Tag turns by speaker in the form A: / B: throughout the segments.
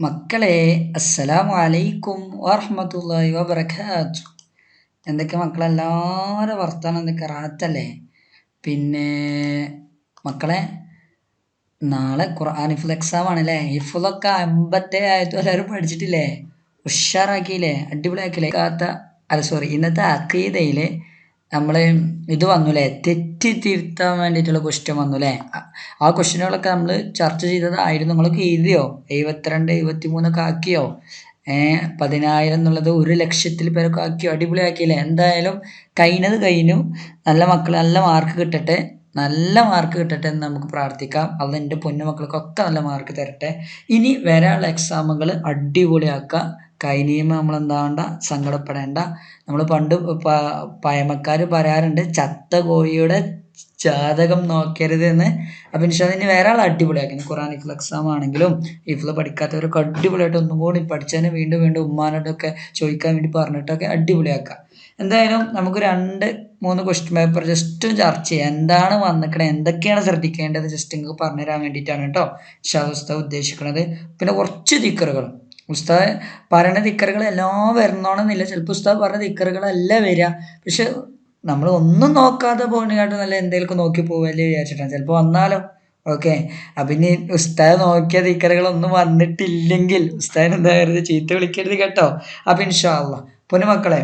A: മക്കളെ അസ്സലാമു അലൈക്കും വറഹ്മത്തുള്ളാഹി വബറകാത്തു. എന്തൊക്കെ മക്കളെല്ലാവരും വർത്താനം എന്തൊക്കെ? റാത്തല്ലേ പിന്നെ മക്കളെ നാളെ ഖുർആൻ ഇഫുൽ എക്സാം ആണല്ലേ? ഇഫുലൊക്കെ അമ്പത്തേ ആയത്തും എല്ലാവരും പഠിച്ചിട്ടില്ലേ? ഉഷാറാക്കിയില്ലേ? അടിപൊളിയാക്കിയില്ലേ? കാത്ത അല്ല സോറി ഇന്നത്തെ അക്കീതയിൽ നമ്മൾ ഇത് വന്നു അല്ലേ തെറ്റ് തിരുത്താൻ വേണ്ടിയിട്ടുള്ള ക്വസ്റ്റ്യൻ വന്നു അല്ലേ ആ ക്വസ്റ്റ്യനുകളൊക്കെ നമ്മൾ ചർച്ച ചെയ്തതായിരുന്നു. നിങ്ങളൊക്കെ എഴുതിയോ? എഴുപത്തിരണ്ട് എഴുപത്തി മൂന്നൊക്കെ ആക്കിയോ പതിനായിരം എന്നുള്ളത് ഒരു ലക്ഷത്തിൽ പേരൊക്കെ ആക്കിയോ അടിപൊളിയാക്കിയില്ലേ? എന്തായാലും കഴിഞ്ഞത് കഴിഞ്ഞു. നല്ല മക്കൾ നല്ല മാർക്ക് കിട്ടട്ടെ. നല്ല മാർക്ക് കിട്ടട്ടെ എന്ന് നമുക്ക് പ്രാർത്ഥിക്കാം. അത് എന്റെ പൊന്നു മക്കൾക്കൊക്കെ നല്ല മാർക്ക് തരട്ടെ. ഇനി വരാനുള്ള എക്സാമുകൾ അടിപൊളിയാക്കുക നമ്മൾ എന്താവണ്ട സങ്കടപ്പെടേണ്ട. നമ്മൾ പണ്ട് പഴമക്കാർ പറയാറുണ്ട് ചത്ത കോഴിയുടെ ജാതകം നോക്കരുത് എന്ന് അപ്പം ഇൻഷാൽ ഇനി വേറെ ആൾ അടിപൊളിയാക്കി. ഇഫ്ൽ എക്സാം ആണെങ്കിലും ഇഫ്ല പഠിക്കാത്തവരൊക്കെ അടിപൊളിയായിട്ട് ഒന്നും കൂടി പഠിച്ചതിന് വീണ്ടും വീണ്ടും ഉമ്മാനോടൊക്കെ ചോദിക്കാൻ വേണ്ടി പറഞ്ഞിട്ടൊക്കെ അടിപൊളിയാക്കുക എന്തായാലും നമുക്ക് രണ്ട് മൂന്ന് ക്വസ്റ്റ്യൻ പേപ്പർ ജസ്റ്റ് ചർച്ച ചെയ്യാം. എന്താണ് വന്നിക്കണത് എന്തൊക്കെയാണ് ശ്രദ്ധിക്കേണ്ടത് ജസ്റ്റ് നിങ്ങൾക്ക് പറഞ്ഞുതരാൻ വേണ്ടിയിട്ടാണ് കേട്ടോ. ഷാദുസ്ത ഉദ്ദേശിക്കുന്നത് പിന്നെ കുറച്ച് ദിക്കറുകൾ ഉസ്താദ് പറയണ ദിക്കറുകൾ എല്ലാം വരണമെന്നില്ല ചിലപ്പോൾ ഉസ്താദ് പറഞ്ഞ ദിക്കറുകളല്ല വരിക. പക്ഷെ നമ്മൾ ഒന്നും നോക്കാതെ പോകുന്നതിനായിട്ട് നല്ല എന്തെങ്കിലും നോക്കി പോവല്ലേ വിചാരിച്ചിട്ടാണ്. ചിലപ്പോൾ വന്നാലോ? ഓക്കെ. അപ്പം ഇനി ഉസ്താദ് നോക്കിയ ദിക്കറുകളൊന്നും വന്നിട്ടില്ലെങ്കിൽ ഉസ്താദിന് എന്താ കരുത്? ചീത്ത വിളിക്കരുത് കേട്ടോ. അപ്പം ഇൻഷാല്ല പൊന്നു മക്കളെ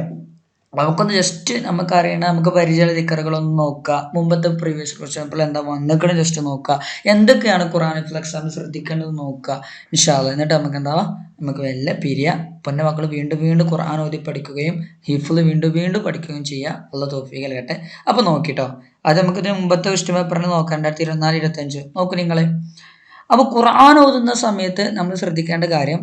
A: നമുക്കൊന്ന് ജസ്റ്റ് നമുക്കറിയണം നമുക്ക് പരിചയ ദിക്കറുകളൊന്ന് നോക്കുക മുമ്പത്തെ പ്രീവിയസ് ക്വസ്റ്റ്യൻ എന്താ വന്നിക്കണ ജസ്റ്റ് നോക്കുക എന്തൊക്കെയാണ് ഖുറാൻ ഫ്ലക്സാമിൽ ശ്രദ്ധിക്കേണ്ടത് നോക്കുക ഇൻഷാല്ല എന്നിട്ട് നമുക്ക് എന്താ നമുക്ക് വല്ല പിരിയ. പൊന്നെ മക്കൾ വീണ്ടും വീണ്ടും ഖുർആൻ ഓതി പഠിക്കുകയും ഹിഫിൽ വീണ്ടും വീണ്ടും പഠിക്കുകയും ചെയ്യുക ഉള്ള തോഫീ നൽകട്ടെ അപ്പോൾ നോക്കിട്ടോ. അത് നമുക്ക് ഇതിന് മുമ്പത്തെ ക്വസ്റ്റ്യൻ പേപ്പറിന് നോക്കാം. രണ്ടായിരത്തി ഇരുപത്തിനാല് ഇരുപത്തഞ്ച് നോക്കൂ നിങ്ങൾ അപ്പോൾ ഖുർആൻ ഓതുന്ന സമയത്ത് നമ്മൾ ശ്രദ്ധിക്കേണ്ട കാര്യം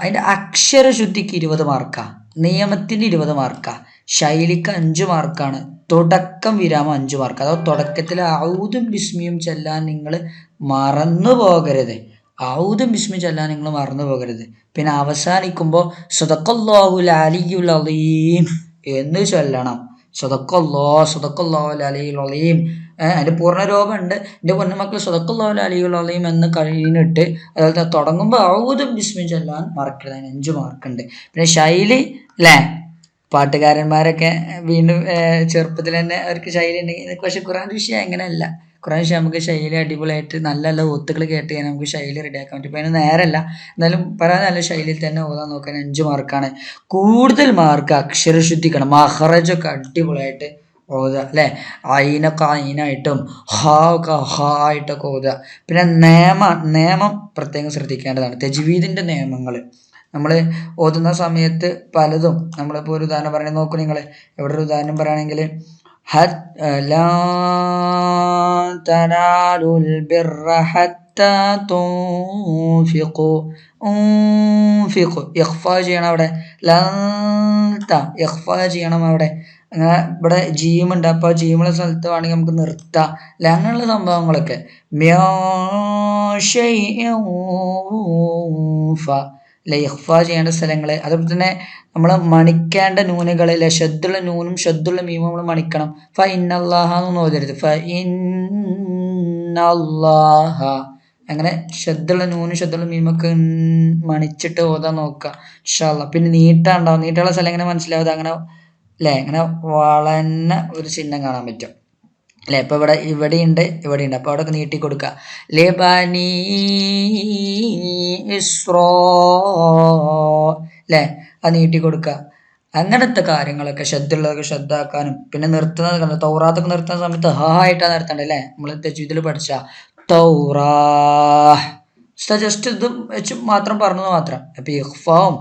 A: അതിന്റെ അക്ഷരശുദ്ധിക്ക് ഇരുപത് മാർക്കാണ് നിയമത്തിന് ഇരുപത് മാർക്കാണ് ശൈലിക്ക് അഞ്ച് മാർക്കാണ്. തുടക്കം വിരാമം അഞ്ച് മാർക്ക്. അഥവാ തുടക്കത്തിൽ ഔതും ബിസ്മിയും ചെല്ലാൻ നിങ്ങൾ മറന്നു പോകരുത്. ഔതും ബിസ്മി ചെല്ലാൻ നിങ്ങൾ മറന്നു പോകരുത്. പിന്നെ അവസാനിക്കുമ്പോൾ സുതക്കല്ലാഹുൽ അലിയുൽ അലീം എന്ന് ചൊല്ലണം. സുതക്കല്ലോ സുതക്കല്ലാഹുൽ അലിയുൽ അലീം. അതിന്റെ പൂർണരൂപമുണ്ട്. എന്റെ പൊന്നുമക്കൾ സുതക്കല്ലാഹുൽ അലിയുൽ അലീം എന്ന് കഴിഞ്ഞിട്ട് അതുപോലെ തുടങ്ങുമ്പോൾ ഔതും ബിസ്മി ചെല്ലാൻ മറക്കരുത്. അതിന് അഞ്ച് മാർക്കുണ്ട്. പിന്നെ ശൈലി അല്ലേ പാട്ടുകാരന്മാരൊക്കെ വീണ്ടും ചെറുപ്പത്തിൽ തന്നെ അവർക്ക് ശൈലി ഉണ്ടെങ്കിൽ പക്ഷെ ഖുറാൻ വിഷയം അങ്ങനെയല്ല. ഖുറാൻ വിഷയം നമുക്ക് ശൈലി അടിപൊളിയായിട്ട് നല്ല നല്ല ഒത്തുകൾ കേട്ട് കഴിഞ്ഞാൽ നമുക്ക് ശൈലി റെഡിയാക്കാൻ പറ്റും. ഇപ്പം അതിന് നേരമല്ല എന്നാലും പറയാൻ നല്ല ശൈലിയിൽ തന്നെ ഓതാൻ നോക്കാൻ അഞ്ച് മാർക്കാണ് കൂടുതൽ മാർക്ക് അക്ഷരശുദ്ധിക്കണം മഹറജൊക്കെ അടിപൊളിയായിട്ട് ഓതുക അല്ലേ അയിനൊക്കെ അയിനായിട്ടും ഹാ ഒക്കെ ഹാ ആയിട്ടൊക്കെ ഓതുക. പിന്നെ നിയമ നിയമം പ്രത്യേകം ശ്രദ്ധിക്കേണ്ടതാണ്. തെജ്വീദിന്റെ നിയമങ്ങൾ. നമ്മൾ ഓതുന്ന സമയത്ത് പലതും നമ്മളിപ്പോൾ ഒരു ഉദാഹരണം പറയണേ നോക്കൂ നിങ്ങൾ എവിടെ ഒരു ഉദാഹരണം പറയുകയാണെങ്കിൽ ചെയ്യണം അവിടെ. ചെയ്യണം അവിടെ. അങ്ങനെ ഇവിടെ ജീമുണ്ട് അപ്പോൾ ജീമുള്ള സ്ഥലത്ത് വേണമെങ്കിൽ നമുക്ക് നിർത്താം. അങ്ങനെയുള്ള സംഭവങ്ങളൊക്കെ. അല്ലെ ഇഖ്ഫ ചെയ്യേണ്ട സ്ഥലങ്ങൾ അതുപോലെ തന്നെ നമ്മൾ മണിക്കേണ്ട നൂനുകൾ അല്ലെ ഷദ്ദുള്ള നൂനും ഷദ്ദുള്ള മീമും നമ്മൾ മണിക്കണം. ഫ ഇന്നല്ലാഹ എന്നൊന്നും ഓതരുത്. ഫ ഇന്നല്ലാഹ. അങ്ങനെ ഷദ്ദുള്ള നൂനും ഷദ്ദുള്ള മീമൊക്കെ മണിച്ചിട്ട് ഓതാൻ നോക്കുക. ഇൻഷാല്ല പിന്നെ നീട്ടാണ്ടാവും. നീട്ടുള്ള സ്ഥലം എങ്ങനെ മനസ്സിലാവും? അങ്ങനെ അല്ലേ അങ്ങനെ വളഞ്ഞ ഒരു ചിഹ്നം കാണാൻ പറ്റും. അല്ലേ? ഇപ്പോൾ ഇവിടെ ഇവിടെയുണ്ട് ഇവിടെയുണ്ട്. അപ്പോൾ അവിടെ നീട്ടി കൊടുക്കുക ലെബനി ഇസ്രോ അല്ലേ അത് നീട്ടി കൊടുക്കുക അങ്ങനത്തെ കാര്യങ്ങളൊക്കെ ശ്രദ്ധയുള്ളതൊക്കെ ശ്രദ്ധാക്കാനും പിന്നെ നിർത്തുന്നത് തൗറാത്തൊക്കെ നിർത്തുന്ന സമയത്ത് ഹാ ആയിട്ടാണ് നിർത്തേണ്ടത് അല്ലേ? നമ്മൾ തെജീതിൽ പഠിച്ച. തൗറാ. ജസ്റ്റ് ഇത് വെച്ച് മാത്രം പറഞ്ഞത് മാത്രം. അപ്പം ഇഹ്ഫാവും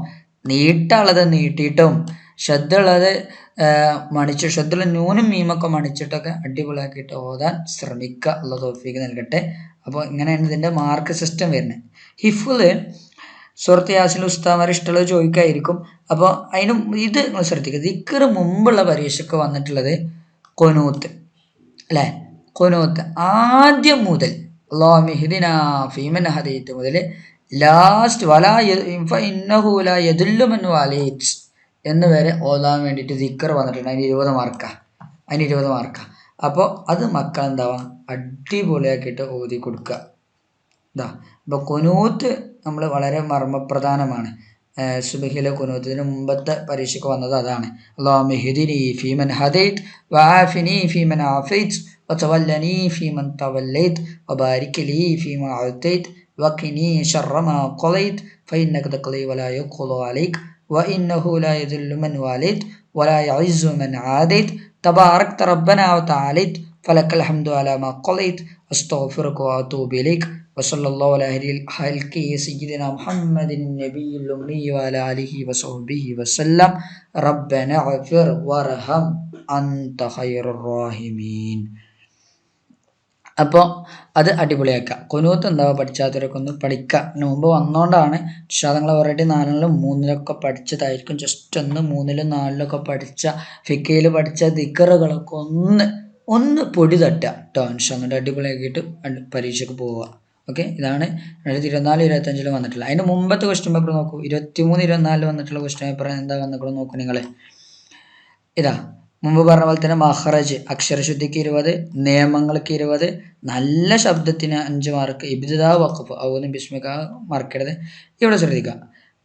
A: നീട്ടുള്ളത് നീട്ടിയിട്ടും ശ്രദ്ധ ഉള്ളത് മണിച്ച് ശ്രദ്ധയുള്ള ന്യൂനും മീമൊക്കെ മണിച്ചിട്ടൊക്കെ അടിപൊളിയാക്കിയിട്ട് ഓതാൻ ശ്രമിക്കുക ഉള്ള തോഫിക്ക് നൽകട്ടെ. അപ്പോൾ ഇങ്ങനെയാണ് ഇതിന്റെ മാർക്ക് സിസ്റ്റം വരുന്നത്. ഹിഫുൽ സുഹൃത്ത് യാസിൽ ഉസ്താമാർ ഇഷ്ടമുള്ളത് ചോദിക്കായിരിക്കും. അപ്പോൾ അതിന് ഇത് നിങ്ങൾ ശ്രദ്ധിക്കുക. ദിക്കർ മുമ്പുള്ള പരീക്ഷയ്ക്ക് വന്നിട്ടുള്ളത് കൊനൂത്ത്. അല്ലേ? കൊനൂത്ത്. ആദ്യം മുതൽ അള്ളാ മെഹിദിന ഫീമൻ ഹദീത്ത് മുതൽ ലാസ്റ്റ് വലാ ഇന്നഹുല യദുല്ലുമൻ വാലേറ്റ്സ് എന്ന് വരെ ഓതാൻ വേണ്ടിയിട്ട് ദിക്കർ വന്നിട്ടുണ്ട് അതിന് ഇരുപത് മാർക്കാണ് അതിന് ഇരുപത് മാർക്കാണ് അപ്പോൾ അത് മക്കൾ എന്താവാം അടിപൊളിയാക്കിയിട്ട് ഓതി കൊടുക്കുക ഇതാ ഇപ്പോൾ കുനൂത്ത് നമ്മൾ വളരെ മർമ്മപ്രധാനമാണ് സുബഹിലെ കുനൂത്ത് ഇതിന് മുമ്പത്തെ പരീക്ഷയ്ക്ക് വന്നത് അതാണ് അള്ളാഹു മെഹിദിനി ഫീമൻ ഹദൈത് വാഫിനി ഫീമൻ ആഫൈത് وتولني فيمن توليت وبارك لي فيما أعطيت وقني شر ما قضيت فإنك تقضي ولا يقضى عليك وإنه لا يذل من واليت ولا يعز من عاديت تباركت ربنا وتعاليت فلك الحمد على ما قضيت أستغفرك وأتوب إليك وصلى الله على خلق سيدنا محمد النبي الأمي وعلى آله وصحبه وسلم ربنا اغفر وارحم أنت خير الراحمين അപ്പോൾ അത് അടിപൊളിയാക്കുക കൊനൂത്ത് എന്താവുക പഠിച്ചാത്തവരൊക്കെ ഒന്ന് പഠിക്കുക ഇതിന് മുമ്പ് വന്നുകൊണ്ടാണ് നിങ്ങൾ ഓൾറെഡി നാലിലും മൂന്നിലൊക്കെ പഠിച്ചതായിരിക്കും. ജസ്റ്റ് ഒന്ന് മൂന്നിലും നാലിലൊക്കെ പഠിച്ച ഫിക്കയിൽ പഠിച്ച ദിക്കറുകളൊക്കെ ഒന്ന് ഒന്ന് പൊടി തട്ടുക. ഇൻഷാ എന്നിട്ട് അടിപൊളിയാക്കിയിട്ട് പരീക്ഷയ്ക്ക് പോവുക. ഓക്കെ? ഇതാണ് രണ്ടായിരത്തി ഇരുപത്തിനാല് ഇരുപത്തഞ്ചിൽ വന്നിട്ടുള്ളത് അതിന് മുമ്പത്തെ ക്വസ്റ്റ്യൻ പേപ്പർ നോക്കൂ. ഇരുപത്തിമൂന്ന് ഇരുപത്തിനാലിൽ വന്നിട്ടുള്ള ക്വസ്റ്റ്യൻ പേപ്പർ എന്താ വന്നിട്ടുള്ളത് നോക്കൂ നിങ്ങൾ ഇതാ. മുമ്പ് പറഞ്ഞ പോലെ തന്നെ മഹറജ് അക്ഷരശുദ്ധിക്ക് ഇരുപത് നിയമങ്ങൾക്ക് ഇരുപത് നല്ല ശബ്ദത്തിന് അഞ്ച് മാർക്ക് ഇബ്തിദാ വഖഫ് ഔന്നും ബിസ്മിക മാർക്കിടത്. ഇവിടെ ശ്രദ്ധിക്കുക.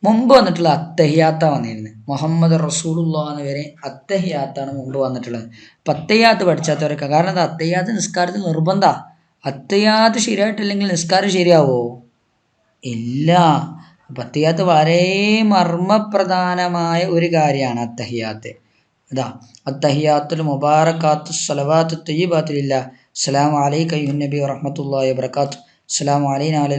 A: മുമ്പ് വന്നിട്ടുള്ള അത്തഹിയാത്ത വന്നിരുന്നത് മുഹമ്മദ് റസൂലുള്ള എന്ന് വരെ അത്തഹിയാത്താണ് മുമ്പ് വന്നിട്ടുള്ളത്. അപ്പം അത്തഹിയാത്ത് പഠിച്ചാത്തവരൊക്കെ കാരണം എന്താ? അത്തഹിയാത്ത് നിസ്കാരത്തിൽ നിർബന്ധ. അത്തഹിയാത്ത് ശരിയായിട്ടില്ലെങ്കിൽ നിസ്കാരം ശരിയാവോ? ഇല്ല. അപ്പം അത്തഹിയാത്ത് വളരെ മർമ്മപ്രധാനമായ ഒരു കാര്യമാണ് അത്തഹിയാത്ത്. അസ്സലാമു അലൈന അലാ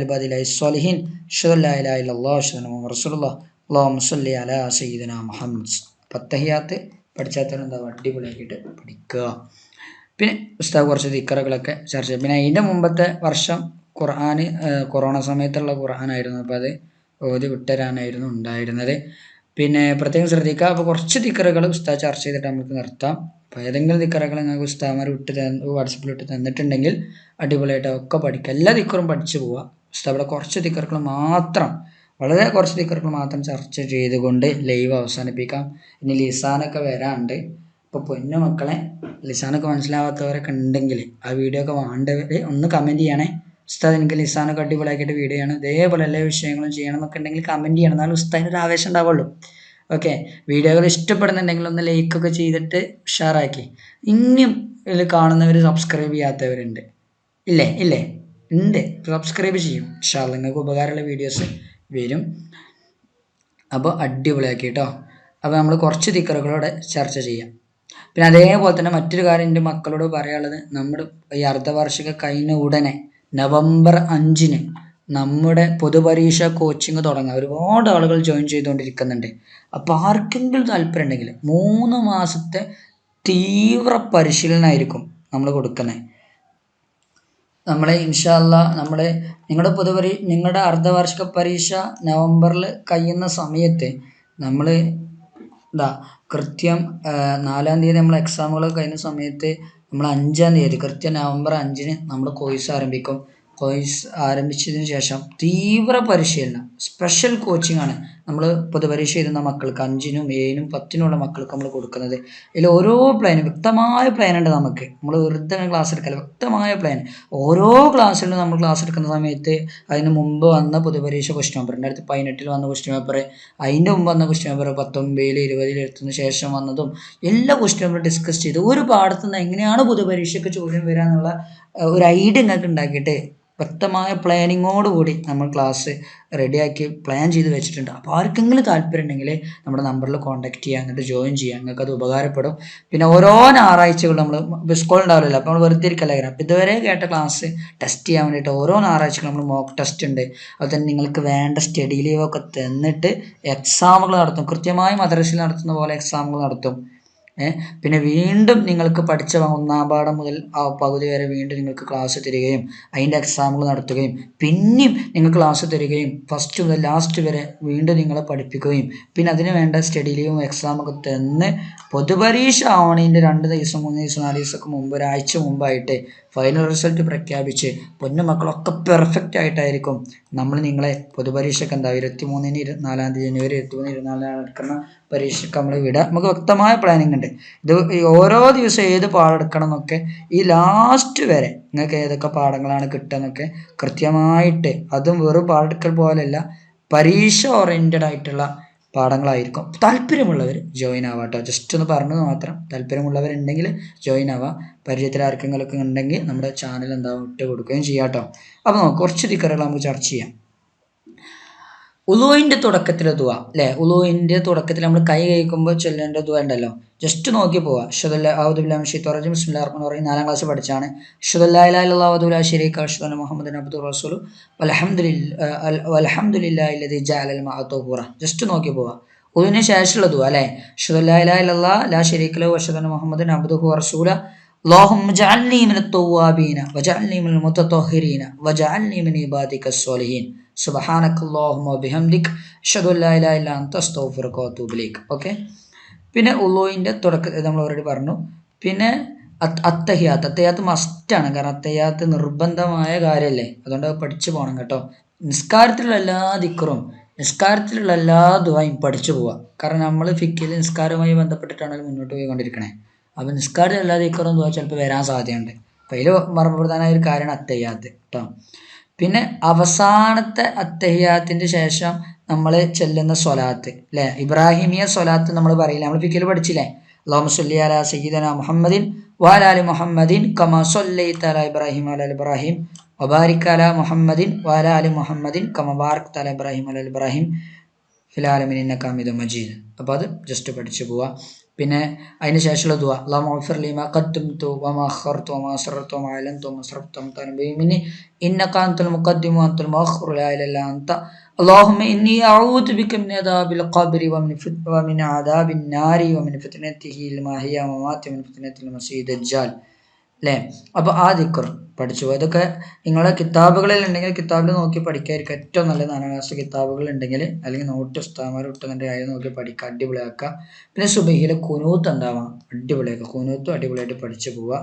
A: മുഹമ്മദ്. അത്തഹിയാത്ത് പഠിച്ചാൽ അടിപൊളിയാക്കിയിട്ട് പഠിക്കുക. പിന്നെ ഉസ്താദ് കുറച്ച് ദിക്കറുകളൊക്കെ ചർച്ച പിന്നെ അതിന്റെ മുമ്പത്തെ വർഷം ഖുർആൻ കൊറോണ സമയത്തുള്ള ഖുർആനായിരുന്നു. അപ്പോൾ അത് ഓതി വിട്ടരാനായിരുന്നു ഉണ്ടായിരുന്നത്. പിന്നെ പ്രത്യേകം ശ്രദ്ധിക്കുക. അപ്പോൾ കുറച്ച് ദിക്കറുകൾ ഉസ്താദ് ചർച്ച ചെയ്തിട്ട് നമുക്ക് നിർത്താം. അപ്പോൾ ഏതെങ്കിലും തിക്കറുകൾ നിങ്ങൾക്ക് ഉസ്താദ്മാർ വിട്ട് വാട്സപ്പിൽ ഇട്ട് തന്നിട്ടുണ്ടെങ്കിൽ അടിപൊളിയായിട്ട് ഒക്കെ പഠിക്കുക. എല്ലാ ദിക്കറും പഠിച്ചു പോവുക. ഉസ്താദ് ഇവിടെ കുറച്ച് ദിക്കറുകൾ മാത്രം വളരെ കുറച്ച് ദിക്കറുകൾ മാത്രം ചർച്ച ചെയ്തുകൊണ്ട് ലൈവ് അവസാനിപ്പിക്കാം. ഇനി ലിസാനൊക്കെ വരാണ്ട്. ഇപ്പോൾ പൊന്നു മക്കളെ ലിസാനൊക്കെ മനസ്സിലാവാത്തവരൊക്കെ ഉണ്ടെങ്കിൽ ആ വീഡിയോ ഒക്കെ വേണ്ടവർ ഒന്ന് കമന്റ് ചെയ്യണേ. ഉസ്താദ് എനിക്ക് ലിസാനൊക്കെ അടിപൊളിയാക്കിയിട്ട് വീഡിയോ ആണ് ഇതേപോലെ എല്ലാ വിഷയങ്ങളും ചെയ്യണം എന്നൊക്കെ ഉണ്ടെങ്കിൽ കമന്റ് ചെയ്യണം. എന്നാലും ഉസ്താദിന് ഒരു ആവേശം ഉണ്ടാവുള്ളൂ. ഓക്കെ വീഡിയോകൾ ഇഷ്ടപ്പെടുന്നുണ്ടെങ്കിൽ ഒന്ന് ലൈക്കൊക്കെ ചെയ്തിട്ട് ഉഷാറാക്കി. ഇനിയും ഇതിൽ കാണുന്നവർ സബ്സ്ക്രൈബ് ചെയ്യാത്തവരുണ്ട്. ഇല്ലേ? ഇല്ലേ? ഉണ്ട്. സബ്സ്ക്രൈബ് ചെയ്യും. ഇഷാ നിങ്ങൾക്ക് ഉപകാരമുള്ള വീഡിയോസ് വരും. അപ്പോൾ അടിപൊളിയാക്കി കേട്ടോ അപ്പോൾ നമ്മൾ കുറച്ച് തിക്കറുകളോടെ ചർച്ച ചെയ്യാം. പിന്നെ അതേപോലെ തന്നെ മറ്റൊരു കാര്യം എന്റെ മക്കളോട് പറയാനുള്ളത്. നമ്മുടെ ഈ അർദ്ധവാർഷിക കഴിഞ്ഞ ഉടനെ നവംബർ അഞ്ചിന് നമ്മുടെ പൊതുപരീക്ഷ കോച്ചിങ് തുടങ്ങാം. ഒരുപാട് ആളുകൾ ജോയിൻ ചെയ്തുകൊണ്ടിരിക്കുന്നുണ്ട്. അപ്പോൾ ആർക്കെങ്കിലും താല്പര്യം ഉണ്ടെങ്കിൽ മൂന്ന് മാസത്തെ തീവ്ര പരിശീലനമായിരിക്കും നമ്മൾ കൊടുക്കുന്നത്. നമ്മളെ ഇൻഷാല്ല നമ്മളെ നിങ്ങളുടെ പൊതുപരി നിങ്ങളുടെ അർദ്ധവാർഷിക പരീക്ഷ നവംബറിൽ കഴിയുന്ന സമയത്ത് നമ്മൾ എന്താ കൃത്യം നാലാം തീയതി നമ്മൾ എക്സാമുകൾ കഴിയുന്ന സമയത്ത് നമ്മൾ അഞ്ചാം തീയതി കൃത്യം നവംബർ അഞ്ചിന് നമ്മൾ കോഴ്സ് ആരംഭിക്കും. കോഴ്സ് ആരംഭിച്ചതിന് ശേഷം തീവ്ര പരിശീലനം സ്പെഷ്യൽ കോച്ചിങ് ആണ്. നമ്മൾ പൊതുപരീക്ഷ എഴുതുന്ന മക്കൾക്ക് അഞ്ചിനും ഏഴിനും പത്തിനുമുള്ള മക്കൾക്ക് നമ്മൾ കൊടുക്കുന്നത്. ഇതിൽ ഓരോ പ്ലാനും വ്യക്തമായ പ്ലാൻ ഉണ്ട് നമുക്ക്. നമ്മൾ വെറുതെ ക്ലാസ് എടുക്കല്ല വ്യക്തമായ പ്ലാൻ ഓരോ ക്ലാസ്സിലും നമ്മൾ ക്ലാസ് എടുക്കുന്ന സമയത്ത് അതിന് മുമ്പ് വന്ന പൊതുപരീക്ഷ ക്വസ്റ്റ്യൻ പേപ്പർ രണ്ടായിരത്തി പതിനെട്ടിൽ വന്ന ക്വസ്റ്റ്യൻ പേപ്പർ അതിന്റെ മുമ്പ് വന്ന ക്വസ്റ്റ്യൻ പേപ്പർ പത്തൊമ്പതിൽ ഇരുപതിൽ എടുത്തതിന് ശേഷം വന്നതും എല്ലാ ക്വസ്റ്റ്യൻ പേപ്പർ ഡിസ്കസ് ചെയ്ത് ഒരു പാടത്തുനിന്ന് എങ്ങനെയാണ് പൊതുപരീക്ഷയ്ക്ക് ചോദ്യം വരാനുള്ള ഒരു ഐഡിയ നിങ്ങൾക്ക് ഉണ്ടാക്കിയിട്ട് വ്യക്തമായ പ്ലാനിങ്ങോടുകൂടി നമ്മൾ ക്ലാസ് റെഡിയാക്കി പ്ലാൻ ചെയ്ത് വെച്ചിട്ടുണ്ട്. അപ്പോൾ ആർക്കെങ്കിലും താല്പര്യം ഉണ്ടെങ്കിൽ നമ്മുടെ നമ്പറിൽ കോൺടാക്ട് ചെയ്യുക എന്നിട്ട് ജോയിൻ ചെയ്യുക നിങ്ങൾക്ക് അത് ഉപകാരപ്പെടും. പിന്നെ ഓരോ ഞായറാഴ്ചകളും നമ്മൾ സ്കൂൾ ഉണ്ടാവില്ലല്ലോ അപ്പോൾ നമ്മൾ വെറുതെ ഇരിക്കല്ലേ അപ്പോൾ ഇതുവരെ കേട്ട ക്ലാസ് ടെസ്റ്റ് ചെയ്യാൻ വേണ്ടിയിട്ട് ഓരോ ഞായറാഴ്ചകളും നമ്മൾ മോക്ക് ടെസ്റ്റ് ഉണ്ട്. അതുപോലെ തന്നെ നിങ്ങൾക്ക് വേണ്ട സ്റ്റഡി ലീവൊക്കെ തന്നിട്ട് എക്സാമുകൾ നടത്തും. കൃത്യമായി മദ്രസയിൽ നടത്തുന്ന പോലെ എക്സാമുകൾ നടത്തും. പിന്നെ വീണ്ടും നിങ്ങൾക്ക് പഠിച്ച ഒന്നാം പാഠം മുതൽ ആ പകുതി വരെ വീണ്ടും നിങ്ങൾക്ക് ക്ലാസ് തരികയും അതിന്റെ എക്സാമുകൾ നടത്തുകയും പിന്നെയും നിങ്ങൾ ക്ലാസ് തരികയും ഫസ്റ്റ് മുതൽ ലാസ്റ്റ് വരെ വീണ്ടും നിങ്ങളെ പഠിപ്പിക്കുകയും പിന്നെ അതിന് വേണ്ട സ്റ്റഡി ലീവും എക്സാമൊക്കെ തന്ന് പൊതുപരീക്ഷ ആവണതിന്റെ രണ്ട് ദിവസം മൂന്ന് ദിവസം നാല് ദിവസമൊക്കെ മുമ്പ് ഒരാഴ്ച മുമ്പായിട്ട് ഫൈനൽ റിസൾട്ട് പ്രഖ്യാപിച്ച് പൊന്നു മക്കളൊക്കെ പെർഫെക്റ്റ് ആയിട്ടായിരിക്കും നമ്മൾ നിങ്ങളെ പൊതുപരീക്ഷയ്ക്ക് എന്താ ഇരുപത്തി മൂന്നിന് ഇരുപത്തിനാലാം തീയതി ജനുവരി ഇരുപത്തി മൂന്ന് ഇരുപത്തിനാലിന് നടക്കുന്ന പരീക്ഷയ്ക്ക് നമ്മൾ വിടുക. നമുക്ക് വ്യക്തമായ പ്ലാനിങ് ഉണ്ട്. പറയാനുണ്ട് ഇത് ഓരോ ദിവസം ഏത് പാടെടുക്കണം എന്നൊക്കെ ഈ ലാസ്റ്റ് വരെ നിങ്ങൾക്ക് ഏതൊക്കെ പാഠങ്ങളാണ് കിട്ടുക എന്നൊക്കെ കൃത്യമായിട്ട് അതും വെറും പാടെടുക്കൽ പോലെയല്ല പരീക്ഷ ഓറിയന്റഡ് ആയിട്ടുള്ള പാഠങ്ങളായിരിക്കും. താല്പര്യമുള്ളവർ ജോയിൻ ആവാം കേട്ടോ ജസ്റ്റ് ഒന്ന് പറഞ്ഞത് മാത്രം. താല്പര്യമുള്ളവരുണ്ടെങ്കിൽ ജോയിൻ ആവാം. പരിചയത്തിൽ ആർക്കെങ്കിലുമൊക്കെ ഉണ്ടെങ്കിൽ നമ്മുടെ ചാനൽ എന്താ ഇട്ട് കൊടുക്കുകയും ചെയ്യാം കേട്ടോ അപ്പോൾ നമുക്ക് കുറച്ച് ദിക്കറുകൾ നമുക്ക് ചർച്ച ചെയ്യാം. ഉലുവിൻ്റെ തുടക്കത്തിലെ ദുവ അല്ലേ ഉലുവിൻ്റെ തുടക്കത്തിൽ നമ്മൾ കൈ കഴിക്കുമ്പോൾ ചൊല്ലേണ്ട ദുവ ഉണ്ടല്ലോ ജസ്റ്റ് നോക്കി പോവാ ഷുദല്ല ഔദുബില്ലാ ഷിത്തോറജി ബിസ്മില്ലാ റഹ്മാൻ റഹീം നാലാം ക്ലാസ് പഠിച്ചാണ് ഷുദല്ലാ ഇലാഹ ഔദുബില്ലാ ഷരീഖ അഷ്ഹദു മുഹമ്മദ് അബ്ദു റസൂൽ വൽഹംദുലില്ലാ ഇല്ലദി ജഅലൽ മഅ തഹൂറ ജസ്റ്റ് നോക്കി പോവാ ഉലുവിന് ശേഷമുള്ള ദുവ അല്ലേ ഷുദല്ലാ ഇലാഹ ഇല്ലല്ലാ ലാ ഷരീഖ ലഹു അഷ്ഹദു മുഹമ്മദ് അബ്ദുഹു റസൂല اللهم اجعلني من التوابين واجعلني من المتطهرين واجعلني من عبادك الصالحين സുബഹാനക അല്ലാഹുമ്മ ബിഹംദിക് ഇലൈക്. ഓക്കെ? പിന്നെ ഉള്ളോയിന്റെ തുടക്ക നമ്മൾ ഓൾറെഡി പറഞ്ഞു. പിന്നെ അത്തഹിയാത്ത്. അത്തഹിയാത്ത് മസ്റ്റാണ് കാരണം അത്തഹിയാത്ത് നിർബന്ധമായ കാര്യമല്ലേ അതുകൊണ്ട് അത് പഠിച്ചു പോകണം കേട്ടോ. നിസ്കാരത്തിലുള്ള എല്ലാ ദിക്കറും നിസ്കാരത്തിലുള്ള എല്ലാ ദുവായും പഠിച്ചു പോവുക. കാരണം നമ്മൾ ഫിക്കിൽ നിസ്കാരവുമായി ബന്ധപ്പെട്ടിട്ടാണ് മുന്നോട്ട് പോയിക്കൊണ്ടിരിക്കണേ. അപ്പോൾ നിസ്കാരത്തിലുള്ള ദിക്കറും ദുവാ ചിലപ്പോൾ വരാൻ സാധ്യതയുണ്ട്. അപ്പോൾ അതിൽ മർമ്മപ്രധാനമായ ഒരു കാര്യമാണ് അത്തഹിയാത്ത് കേട്ടോ. പിന്നെ അവസാനത്തെ അത്തഹിയാത്തിന്റെ ശേഷം നമ്മൾ ചെല്ലുന്ന സ്വലാത്ത് അല്ലേ ഇബ്രാഹിമിയ സ്വലാത്ത് നമ്മൾ പറയില്ല? നമ്മൾ പിക്കൽ പഠിച്ചില്ലേ? അള്ളാഹു സല്ലി അല സയ്യിദന മുഹമ്മദിൻ വാലാലി മുഹമ്മദിൻ കമ സല്ലൈത തല ഇബ്രാഹിം അല ഇബ്രാഹിം വബാരിക് അല മുഹമ്മദിൻ വാലാലി മുഹമ്മദിൻ കമ ബാർക്ക് തല ഇബ്രാഹിം അല ഇബ്രാഹിം ഫിലാലമിൻ കമിത മജീദ്. അപ്പോൾ അത് ജസ്റ്റ് പഠിച്ചു പോവാ. പിന്നെ അതിന് ശേഷമുള്ള ദുവ അള്ളാഹു മഗ്ഫിർ ലി മാ ഖദ്ദംതു വമാ അഖർതു വമാ അസ്റർതു വമാ അലൻതു വമാ അസ്റഫ്തു വമാ തനബി മിന്നി ഇന്നക അൻതൽ മുഖദ്ദിമു വഅൻതൽ മുഅഖിറു ലാ ഇലാഹ ഇല്ലാ അൻത اللهم إني أعوذ بك من عذاب القبر ومن فت ومن عذاب النار ومن فتنته المحيا والممات ومن فتنة المسيح الدجال അല്ലേ അപ്പോൾ ആ ദിക്കർ പഠിച്ചു അതൊക്കെ നിങ്ങളുടെ കിതാബുകളിൽ ഉണ്ടെങ്കിൽ കിതാബിൽ നോക്കി പഠിക്കായിരിക്കും. ഏറ്റവും നല്ല നാലാം ക്ലാസ് കിതാബുകൾ ഉണ്ടെങ്കിൽ അല്ലെങ്കിൽ നോട്ട് ഉസ്താമാർ ഇട്ടുന്നതിന്റെ കാര്യം നോക്കി പഠിക്കുക അടിപൊളിയാക്കുക. പിന്നെ സുബഹിയിലെ കുനൂത്ത് ഉണ്ടാവാം അടിപൊളിയാക്കുക. കുനൂത്തും അടിപൊളിയായിട്ട് പഠിച്ചു പോവുക.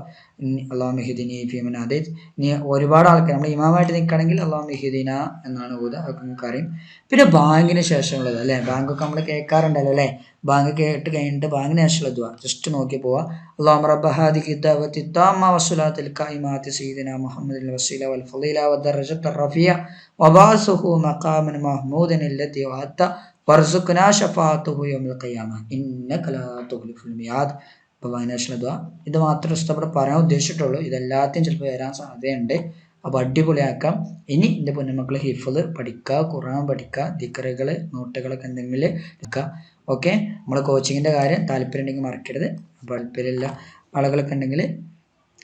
A: അള്ളാഹ് മെഹിദിനി ഫീമൻ അതെ ഇനി ഒരുപാട് ആൾക്കാർ നമ്മൾ ഇമാമായിട്ട് നിൽക്കുകയാണെങ്കിൽ അള്ളാഹ് മെഹിദീന എന്നാണ് ഊത അതൊക്കെ നിങ്ങൾക്ക് അറിയും. പിന്നെ ബാങ്കിന് ശേഷമുള്ളത് അല്ലേ? ബാങ്കൊക്കെ നമ്മൾ കേൾക്കാറുണ്ടല്ലോ അല്ലേ? ബാങ്ക് കേട്ട് കഴിഞ്ഞിട്ട് ബാങ്കിന് ശേഷമുള്ള ജസ്റ്റ് നോക്കി പോവാം അള്ളാഹ് റബ്ബഹാദി കിതാബ് തിത്താമ താമ്മ വസ്സലാത്തിൽ ഖായിമാത്തി സയ്യിദിന محمد الوسيلة والفضيلة والدرجة الرفيع وبعثه مقاما محمودا الذي وعدت وارزقنا شفاعته يوم القيامة. إنك لا تخلف الميعاد. അപ്പോൾ വയനാശിലെ ദുവ ഇത് മാത്രം ഇഷ്ടപ്പെട്ട് പറയാൻ ഉദ്ദേശിച്ചിട്ടുള്ളൂ. ഇതെല്ലാത്തിനും ചിലപ്പോൾ വരാൻ സാധ്യതയുണ്ട്. അപ്പോൾ അടിപൊളിയാക്കാം. ഇനി എന്റെ പൊന്നുമക്കൾ ഹിഫുദ് പഠിക്കുക ഖുർആൻ പഠിക്കുക ദിക്കറുകൾ നോട്ടുകളൊക്കെ എന്തെങ്കിലും എടുക്കുക ഓക്കെ? നമ്മൾ കോച്ചിങ്ങിന്റെ കാര്യം താല്പര്യം ഉണ്ടെങ്കിൽ മറക്കരുത് താല്പര്യമില്ല ആളുകളൊക്കെ ഉണ്ടെങ്കിൽ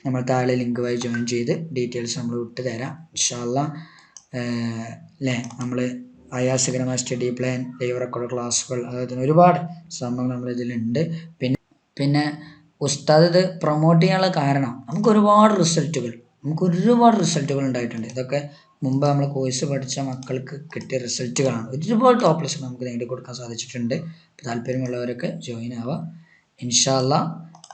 A: നമ്മൾ താഴെ ലിങ്ക് വഴി ജോയിൻ ചെയ്ത് ഡീറ്റെയിൽസ് നമ്മൾ വിട്ട് തരാം. ഇൻഷാല്ല അല്ലേ. നമ്മൾ ആയാസകരമായ സ്റ്റഡി പ്ലാൻ ലൈവ് റെക്കോർഡ് ക്ലാസ്സുകൾ അതുപോലെ ഒരുപാട് സംഭവങ്ങൾ നമ്മൾ ഇതിലുണ്ട്. പിന്നെ പിന്നെ ഉസ്താദ് ഇത് പ്രൊമോട്ട് ചെയ്യാനുള്ള കാരണം നമുക്ക് ഒരുപാട് റിസൾട്ടുകൾ നമുക്ക് ഒരുപാട് റിസൾട്ടുകൾ ഉണ്ടായിട്ടുണ്ട്. ഇതൊക്കെ മുമ്പ് നമ്മൾ കോഴ്സ് പഠിച്ച മക്കൾക്ക് കിട്ടിയ റിസൾട്ടുകളാണ് ഒരുപാട് ടോപ്പ് ലിസ്റ്റ് നമുക്ക് നേടിക്കൊടുക്കാൻ സാധിച്ചിട്ടുണ്ട്. താല്പര്യമുള്ളവരൊക്കെ ജോയിൻ ആവാം. ഇൻഷാല്ല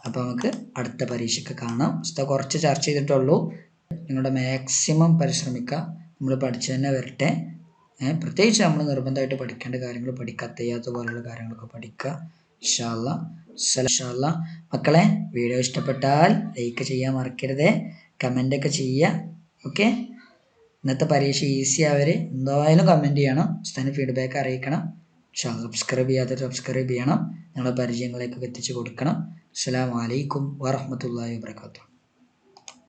A: അപ്പോൾ നമുക്ക് അടുത്ത പരീക്ഷയ്ക്ക് കാണാം. പുസ്തകം കുറച്ച് ചർച്ച ചെയ്തിട്ടുള്ളൂ. നിങ്ങളുടെ മാക്സിമം പരിശ്രമിക്കുക. നമ്മൾ പഠിച്ചു തന്നെ വരട്ടെ പ്രത്യേകിച്ച് നമ്മൾ നിർബന്ധമായിട്ട് പഠിക്കേണ്ട കാര്യങ്ങൾ പഠിക്കുക. അത്തയ്യാത്ത പോലുള്ള കാര്യങ്ങളൊക്കെ പഠിക്കുക. ഇൻഷാല്ല മക്കളെ വീഡിയോ ഇഷ്ടപ്പെട്ടാൽ ലൈക്ക് ചെയ്യാൻ മറക്കരുത്. കമന്റ് ഒക്കെ ചെയ്യുക. ഓക്കെ ഇന്നത്തെ പരീക്ഷ ഈസി ആവർ എന്തായാലും കമന്റ് ചെയ്യണം. സ്ഥലം ഫീഡ്ബാക്ക് അറിയിക്കണം. സബ്സ്ക്രൈബ് ചെയ്യാത്ത സബ്സ്ക്രൈബ് ചെയ്യണം. നിങ്ങളുടെ പരിചയങ്ങളിലേക്കൊക്കെ എത്തിച്ചു കൊടുക്കണം. അസ്സാം വലൈക്കും വാഹമത്തല്ലാ വാത്തു